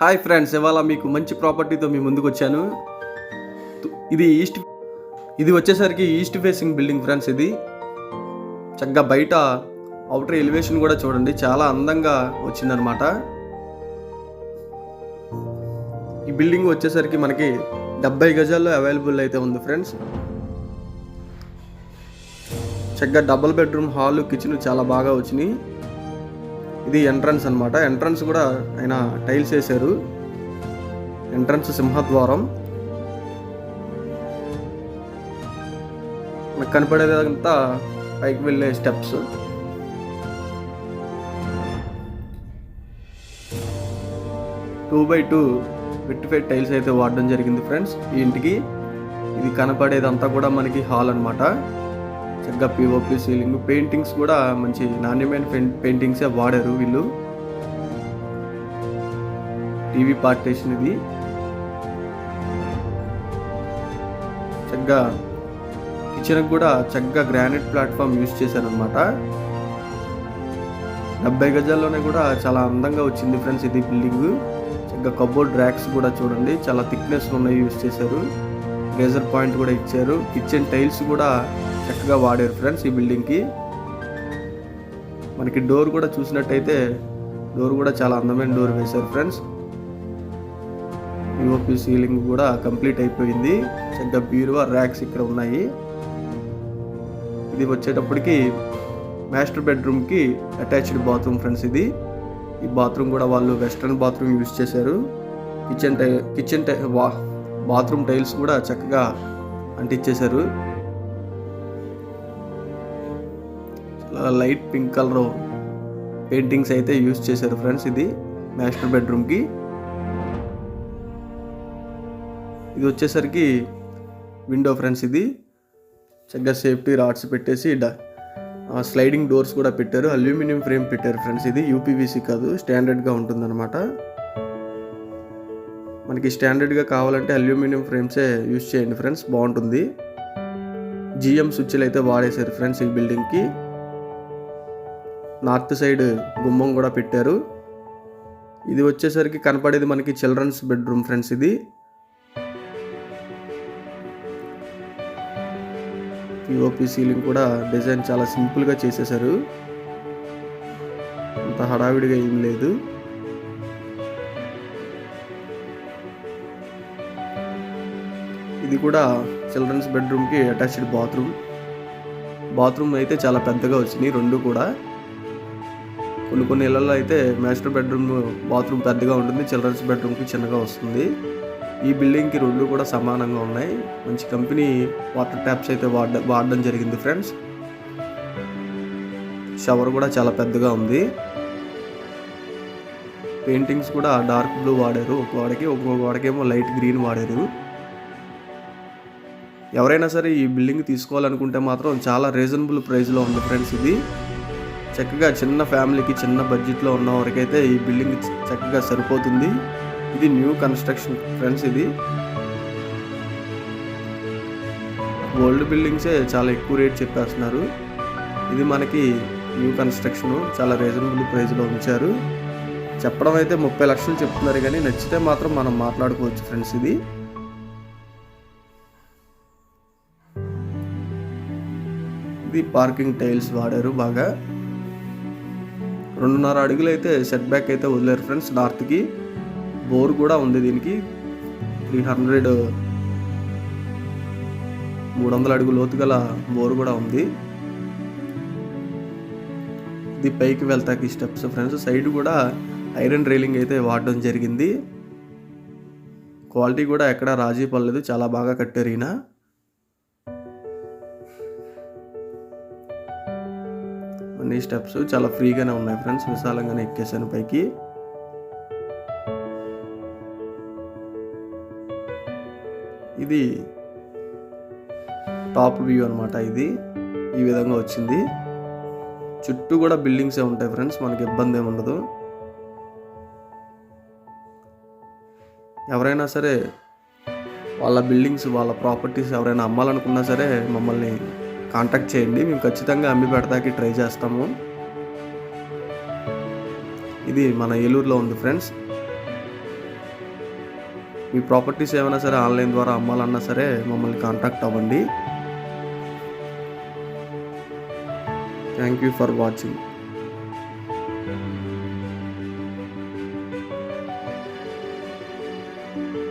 Hi friends ఇవాళ మీకు మంచి ప్రాపర్టీతో మీ ముందుకు వచ్చాను. ఇది ఈస్ట్ ఇది వచ్చేసరికి ఈస్ట్ ఫేసింగ్ బిల్డింగ్ ఫ్రెండ్స్ ఇది. చక్కగా బయట అవుటర్ ఎలివేషన్ కూడా చూడండి చాలా అందంగా వచ్చిందనమాట ఈ బిల్డింగ్ వచ్చేసరికి మనకి డెబ్బై గజాల్లో అవైలబుల్ అయితే ఉంది ఫ్రెండ్స్. చక్కగా డబుల్ బెడ్రూమ్ హాల్ కిచెన్ చాలా బాగా వచ్చినాయి. ఇది ఎంట్రన్స్ అన్నమాట. ఎంట్రన్స్ కూడా ఆయన టైల్స్ వేశారు. ఎంట్రన్స్ సింహద్వారం. మనకు కనపడేదంతా పైకి వెళ్ళే steps two by two five tiles అయితే వాడడం జరిగింది ఫ్రెండ్స్ ఈ ఇంటికి ఇది కనపడేదంతా కూడా మనకి హాల్ అన్నమాట. చక్కగా పిఓపి సీలింగ్ పెయింటింగ్స్ కూడా మంచి నాణ్యమైన పెయింటింగ్సే వాడారు వీళ్ళు. టీవీ పార్టేషన్ ఇది. చక్కగా కిచెన్ కూడా చక్కగా గ్రానైట్ ప్లాట్ఫామ్ యూజ్ చేశారనమాట డెబ్బై గజాల్లోనే కూడా చాలా అందంగా వచ్చింది ఫ్రెండ్స్ ఇది బిల్డింగ్ చక్కగా కబోర్డ్ ర్యాక్స్ కూడా చూడండి చాలా థిక్నెస్ ఉన్నాయి యూజ్ చేశారు. లేజర్ పాయింట్ కూడా ఇచ్చారు. కిచెన్ టైల్స్ కూడా చక్కగా వాడారు ఫ్రెండ్స్ ఈ బిల్డింగ్కి. మనకి డోర్ కూడా చూసినట్టయితే డోర్ కూడా చాలా అందమైన డోర్ వేశారు ఫ్రెండ్స్. యూఓపి సీలింగ్ కూడా కంప్లీట్ అయిపోయింది. చక్కగా బీరువా ర్యాక్స్ ఇక్కడ ఉన్నాయి. ఇది వచ్చేటప్పటికి మాస్టర్ బెడ్రూమ్కి అటాచ్డ్ బాత్రూమ్ ఫ్రెండ్స్ ఇది. ఈ బాత్రూమ్ కూడా వాళ్ళు వెస్ట్రన్ బాత్రూమ్ యూజ్ చేశారు. కిచెన్ టై కిచెన్ టై వా బాత్రూమ్ టైల్స్ కూడా చక్కగా అంటించేశారు లైట్ పింక్ కలర్ పెయింటింగ్స్ అయితే యూజ్ చేశారు ఫ్రెండ్స్ ఇది మాస్టర్ బెడ్రూమ్కి. ఇది వచ్చేసరికి విండో ఫ్రెండ్స్ ఇది. చక్కగా సేఫ్టీ రాడ్స్ పెట్టేసి స్లైడింగ్ డోర్స్ కూడా పెట్టారు. అల్యూమినియం ఫ్రేమ్ పెట్టారు ఫ్రెండ్స్ ఇది. యూపీవీసీ కాదు స్టాండర్డ్గా ఉంటుందన్నమాట. మనకి స్టాండర్డ్గా కావాలంటే అల్యూమినియం ఫ్రేమ్సే యూజ్ చేయండి ఫ్రెండ్స్ బాగుంటుంది. జిఎం స్విచ్లు అయితే వాడేశారు ఫ్రెండ్స్ ఈ బిల్డింగ్కి. నార్త్ సైడ్ గుమ్మం కూడా పెట్టారు. ఇది వచ్చేసరికి కనపడేది మనకి చిల్డ్రన్స్ బెడ్రూమ్ ఫ్రెండ్స్ ఇది. పిఓపి సీలింగ్ కూడా డిజైన్ చాలా సింపుల్గా చేసేసారు. అంత హడావిడిగా ఏం లేదు. ఇది కూడా చిల్డ్రన్స్ బెడ్రూమ్కి అటాచ్డ్ బాత్రూమ్. బాత్రూమ్ అయితే చాలా పెద్దగా వచ్చినాయి రెండు కూడా. కొన్ని కొన్ని ఇళ్ళలో అయితే మాస్టర్ బెడ్రూమ్ బాత్రూమ్ పెద్దగా ఉంటుంది. చిల్డ్రన్స్ బెడ్రూమ్కి చిన్నగా వస్తుంది. ఈ బిల్డింగ్కి రెండు కూడా సమానంగా ఉన్నాయి. మంచి కంపెనీ వాటర్ ట్యాప్స్ అయితే వాడ వాడడం జరిగింది ఫ్రెండ్స్ షవర్ కూడా చాలా పెద్దగా ఉంది. పెయింటింగ్స్ కూడా డార్క్ బ్లూ వాడారు. ఒక గోడకి ఒక్కొక్క గోడకేమో లైట్ గ్రీన్ వాడారు. ఎవరైనా సరే ఈ బిల్డింగ్ తీసుకోవాలనుకుంటే మాత్రం చాలా రీజనబుల్ ప్రైస్లో ఉంది ఫ్రెండ్స్ ఇది. చక్కగా చిన్న ఫ్యామిలీకి చిన్న బడ్జెట్లో ఉన్న వరకైతే ఈ బిల్డింగ్ చక్కగా సరిపోతుంది. ఇది న్యూ కన్స్ట్రక్షన్ ఫ్రెండ్స్ ఇది. ఓల్డ్ బిల్డింగ్సే చాలా ఎక్కువ రేట్ చెప్పేస్తున్నారు. ఇది మనకి న్యూ కన్స్ట్రక్షన్ చాలా రీజనబుల్ ప్రైస్లో ఉంచారు. చెప్పడం అయితే ముప్పై లక్షలు చెప్తున్నారు కానీ నచ్చితే మాత్రం మనం మాట్లాడుకోవచ్చు ఫ్రెండ్స్ ఇది. ఇది పార్కింగ్ టైల్స్ వాడారు బాగా. రెండున్నర అడుగులు అయితే సెట్ బ్యాక్ అయితే వదిలేరు ఫ్రెండ్స్ నార్త్కి బోర్ కూడా ఉంది దీనికి. త్రీ హండ్రెడ్ మూడు వందల అడుగు లోతు గల బోర్ కూడా ఉంది. ఇది పైకి వెళ్తాకి స్టెప్స్ ఫ్రెండ్స్ సైడ్ కూడా ఐరన్ రైలింగ్ అయితే వాడడం జరిగింది. క్వాలిటీ కూడా ఎక్కడ రాజీ పడలేదు. చాలా బాగా కట్టారు ఈయన. అన్ని స్టెప్స్ చాలా ఫ్రీగానే ఉన్నాయి ఫ్రెండ్స్. విశాలంగానే ఎక్కేసాను పైకి. ఇది టాప్ వ్యూ అనమాట ఇది. ఈ విధంగా వచ్చింది. చుట్టూ కూడా బిల్డింగ్సే ఉంటాయి ఫ్రెండ్స్ మనకి ఇబ్బంది ఏమి ఉండదు. ఎవరైనా సరే వాళ్ళ బిల్డింగ్స్ వాళ్ళ ప్రాపర్టీస్ ఎవరైనా అమ్మాలనుకున్నా సరే మమ్మల్ని కాంటాక్ట్ చేయండి. మేము ఖచ్చితంగా అమ్మి పెడతాకి ట్రై చేస్తాము. ఇది మన ఏలూరులో ఉంది ఫ్రెండ్స్. మీ ప్రాపర్టీస్ ఏమైనా సరే ఆన్లైన్ ద్వారా అమ్మాలన్నా సరే మమ్మల్ని కాంటాక్ట్ అవ్వండి. Thank you for watching.